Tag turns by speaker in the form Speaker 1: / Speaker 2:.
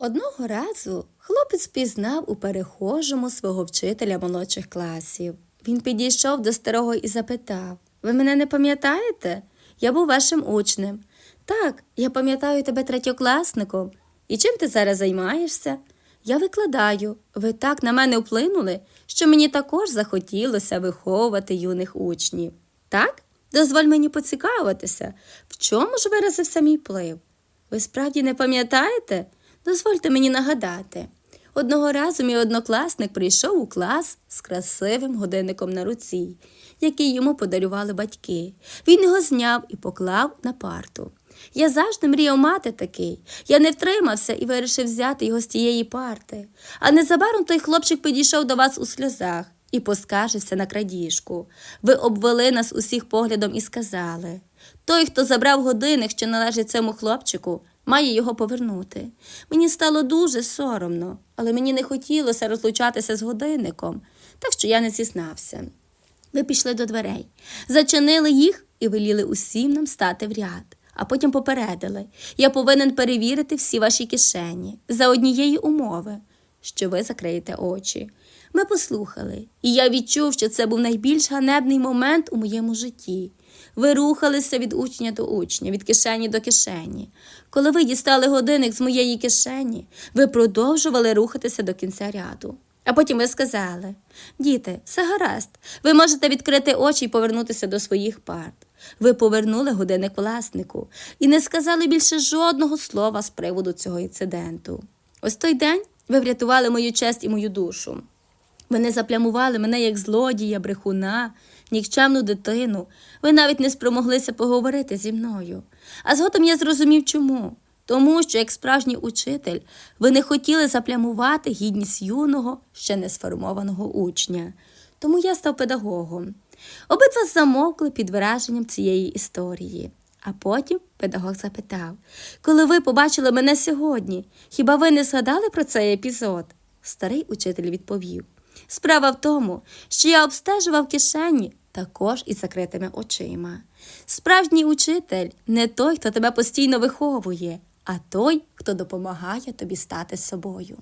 Speaker 1: Одного разу хлопець пізнав у перехожому свого вчителя молодших класів. Він підійшов до старого і запитав: Ви мене не пам'ятаєте? Я був вашим учнем. Так, я пам'ятаю тебе третьокласником. І чим ти зараз займаєшся? Я викладаю. Ви так на мене вплинули, що мені також захотілося виховувати юних учнів. Так? Дозволь мені поцікавитися, в чому ж виразився мій вплив? Ви справді не пам'ятаєте? Дозвольте мені нагадати. Одного разу мій однокласник прийшов у клас з красивим годинником на руці, який йому подарували батьки. Він його зняв і поклав на парту. Я завжди мріяв мати такий. Я не втримався і вирішив взяти його з тієї парти. А незабаром той хлопчик підійшов до вас у сльозах і поскаржився на крадіжку. Ви обвели нас усіх поглядом і сказали: той, хто забрав годинник, що належить цьому хлопчику, має його повернути. Мені стало дуже соромно, але мені не хотілося розлучатися з годинником, так що я не зізнався. Ви пішли до дверей, зачинили їх і веліли усім нам стати в ряд, а потім попередили. Я повинен перевірити всі ваші кишені за однієї умови, що ви закриєте очі. Ми послухали, і я відчув, що це був найбільш ганебний момент у моєму житті. Ви рухалися від учня до учня, від кишені до кишені. Коли ви дістали годинник з моєї кишені, ви продовжували рухатися до кінця ряду. А потім ви сказали: Діти, все гаразд, ви можете відкрити очі і повернутися до своїх парт. Ви повернули годинник власнику і не сказали більше жодного слова з приводу цього інциденту. Ось той день ви врятували мою честь і мою душу. Ви не заплямували мене як злодія, брехуна, нікчемну дитину. Ви навіть не спромоглися поговорити зі мною. А згодом я зрозумів, чому. Тому що, як справжній учитель, ви не хотіли заплямувати гідність юного, ще не сформованого учня. Тому я став педагогом. Обидва замовкли під враженням цієї історії. А потім педагог запитав: Коли ви побачили мене сьогодні, хіба ви не згадали про цей епізод? Старий учитель відповів: Справа в тому, що я обстежував кишені також із закритими очима. Справжній учитель не той, хто тебе постійно виховує, а той, хто допомагає тобі стати собою.